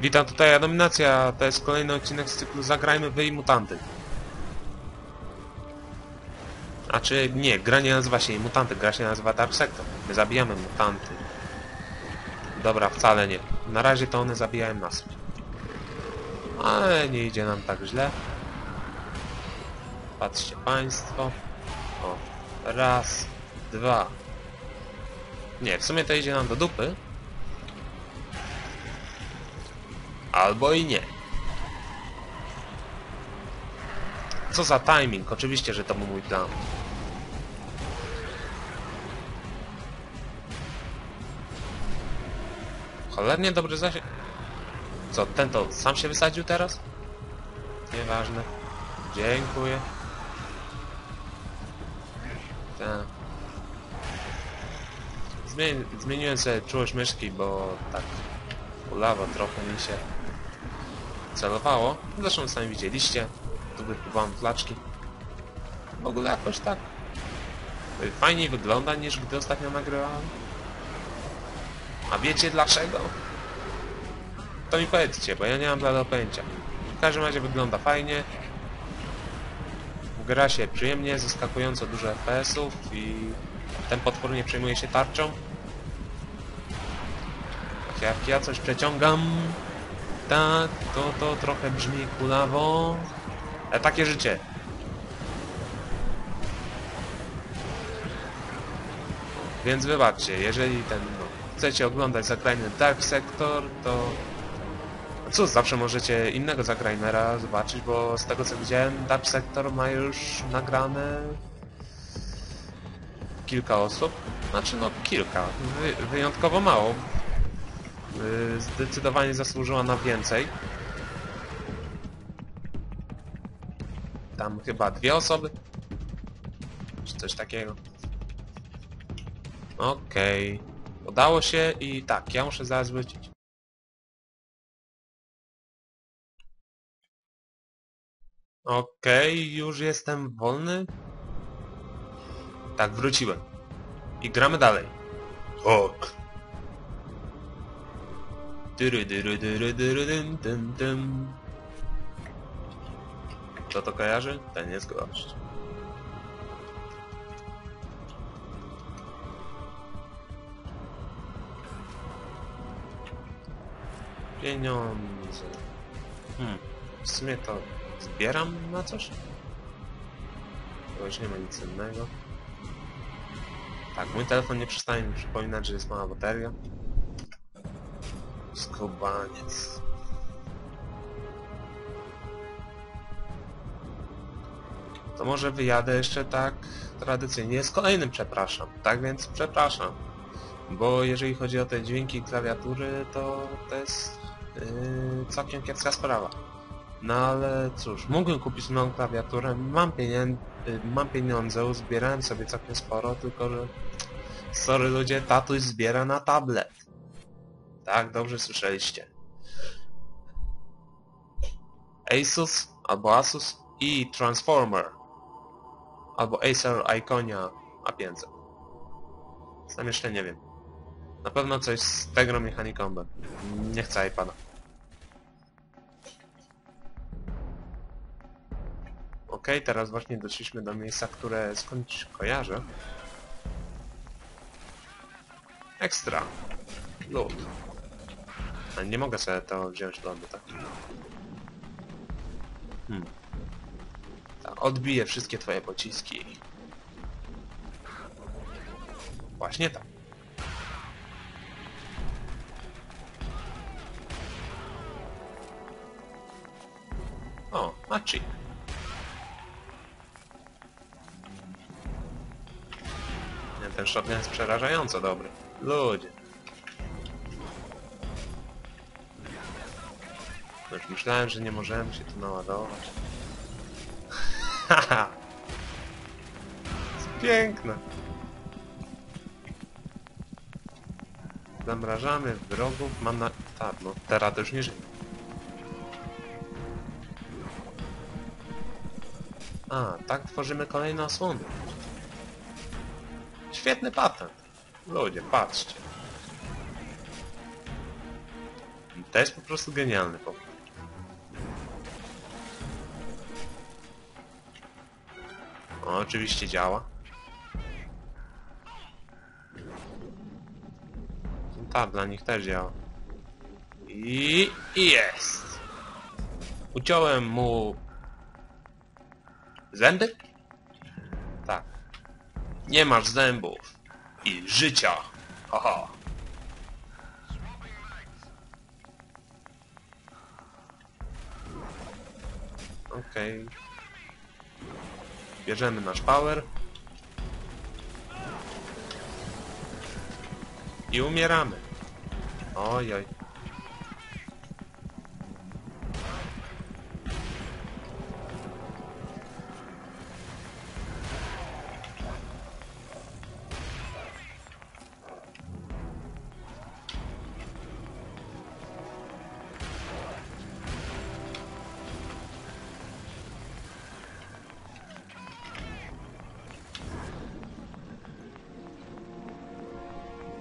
Witam, tutaj Anominacja. To jest kolejny odcinek z cyklu Zagrajmy wy i mutanty. A czy nie, gra nie nazywa się Mutanty, gra się nazywa Dark Sector. My zabijamy mutanty. Dobra, wcale nie. Na razie to one zabijają nas. Ale nie idzie nam tak źle. Patrzcie państwo. O, raz, dwa. Nie, w sumie to idzie nam do dupy. Albo i nie. Co za timing? Oczywiście, że to był mój plan. Cholernie dobry zasięg. Co, ten to sam się wysadził teraz? Nieważne. Dziękuję. Tak. Zmieni zmieniłem sobie czułość myszki, bo tak ulawa trochę mi się celowało. Zresztą sami widzieliście. Tu wypływałem flaczki. W ogóle jakoś tak fajniej wygląda niż gdy ostatnio nagrywałem. A wiecie dlaczego? To mi powiedzcie, bo ja nie mam dla pojęcia. W każdym razie wygląda fajnie. Gra się przyjemnie, zaskakująco dużo FPS-ów i ten potwór nie przejmuje się tarczą. Tak jak ja coś przeciągam, tak, to to trochę brzmi kulawo. Ale takie życie. Więc wybaczcie, jeżeli ten, no, chcecie oglądać zagrajny Dark Sector, to cóż, zawsze możecie innego zagrajmera zobaczyć, bo z tego co widziałem, Dark Sector ma już nagrane kilka osób. Znaczy no kilka, Wy, wyjątkowo mało. Yy, Zdecydowanie zasłużyła na więcej. Tam chyba dwie osoby. Czy coś takiego. Okej. Udało się i tak, ja muszę zaraz wrócić. Okej, już jestem wolny. Tak, wróciłem. I gramy dalej. Ok. Dyry, dyry, to kojarzy? Ten jest gość. Pieniądze. Hmm. W sumie to zbieram na coś? Bo już nie ma nic innego. Tak, mój telefon nie przestaje mi przypominać, że jest mała bateria. To może wyjadę jeszcze tak tradycyjnie z kolejnym przepraszam. Tak więc przepraszam. Bo jeżeli chodzi o te dźwięki klawiatury, to to jest yy, całkiem kiepska sprawa. No ale cóż, mógłbym kupić nową klawiaturę, mam, pienię yy, mam pieniądze, uzbierałem sobie całkiem sporo, tylko że... Sorry ludzie, tatuś zbiera na tablet. Tak, dobrze słyszeliście. Asus albo Asus i Transformer. Albo Acer Iconia A500. Sam jeszcze nie wiem. Na pewno coś z Tegro Mechanicombe. Nie chcę iPada. Ok, teraz właśnie doszliśmy do miejsca, które skądś kojarzę. Ekstra. Lód. Ale nie mogę sobie to wziąć lodu, tak? Hmm. Tak, odbiję wszystkie twoje pociski. Właśnie tak. O. Nie, ten shotgun jest przerażająco dobry. Ludzie. Już myślałem, że nie możemy się tu naładować. Haha! Piękne. Zamrażamy wrogów. Mam na... Tak, no teraz już nie żyje. A, tak tworzymy kolejne osłony. Świetny patent. Ludzie, patrzcie. To jest po prostu genialny pomysł. O, oczywiście działa. No Tak, dla nich też działa. I i jest! Uciąłem mu... Zęby? Tak. Nie masz zębów. I życia. Haha. Okej. Bierzemy nasz power. I umieramy. Oj,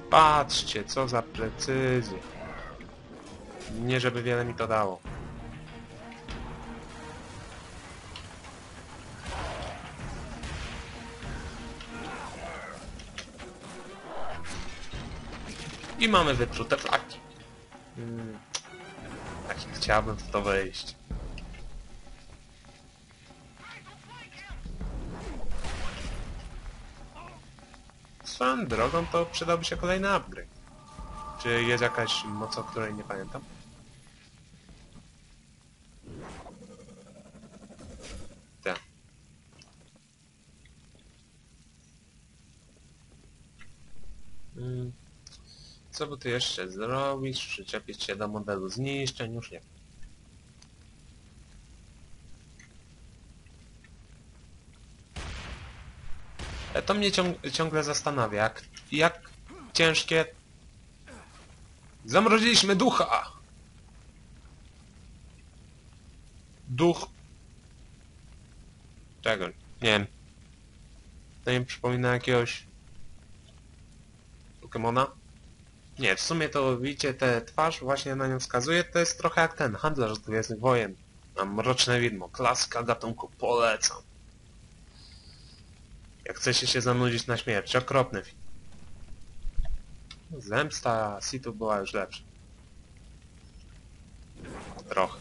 Patrzcie, co za precyzję. Nie żeby wiele mi to dało. I mamy wyprute flaki. Hmm. Tak chciałbym w to wejść. Swoją drogą to przydałby się kolejny upgrade. Czy jest jakaś moc, o której nie pamiętam? Tak. Mm. Co by tu jeszcze zrobić? Przyczepić się do modelu zniszczeń? Już nie. To mnie ciąg ciągle zastanawia, jak, jak ciężkie... Zamroziliśmy ducha! Duch... Czego? Nie wiem. To mi przypomina jakiegoś... Pokemona? Nie, w sumie to widzicie, tę twarz właśnie na nią wskazuje, to jest trochę jak ten handlarz z Gwiezdnych Wojen. Mam Mroczne Widmo, klasyka gatunku, polecam. Jak chcecie się zanudzić na śmierć, okropny film. Zemsta Situ była już lepsza. Trochę.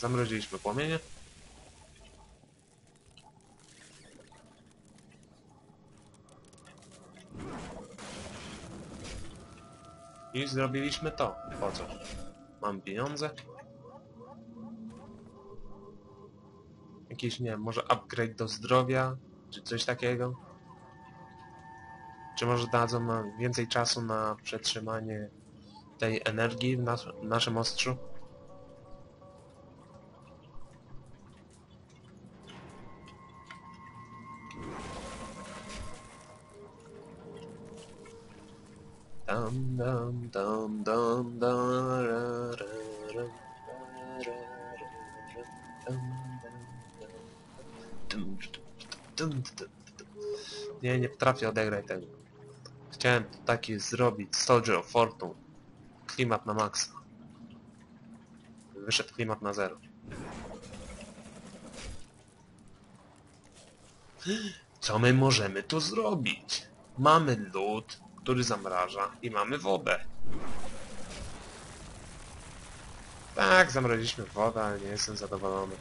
Zamroziliśmy płomienie. I zrobiliśmy to. Po co? Mam pieniądze. Jakiś, nie wiem, może upgrade do zdrowia, czy coś takiego. Czy może dadzą nam więcej czasu na przetrzymanie tej energii w, nas w naszym ostrzu? Dum dum dum dum dum ra, ra, dum, dum, dum, Nie, nie potrafię odegrać tego. Chciałem taki zrobić Soldier of Fortune. Klimat na maksa. Wyszedł klimat na zero. Co my możemy tu zrobić? Mamy lód, który zamraża i mamy wodę. Tak, zamroziliśmy wodę, ale nie jestem zadowolony.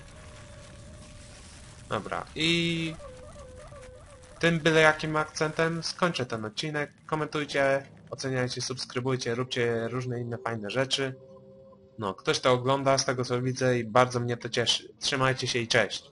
Dobra, i tym byle jakim akcentem skończę ten odcinek. Komentujcie, oceniajcie, subskrybujcie, róbcie różne inne fajne rzeczy. No, ktoś to ogląda z tego co widzę i bardzo mnie to cieszy. Trzymajcie się i cześć.